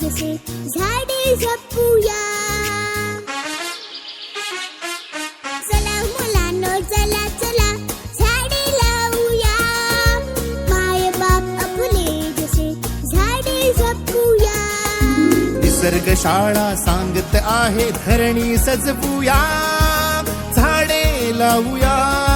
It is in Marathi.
जसे चला चला चला झाडे लावूया माय बाप जसे झाडे जपूया. निसर्ग शाळा सांगत आहे धरणी सजवूया. झाडे लावूया.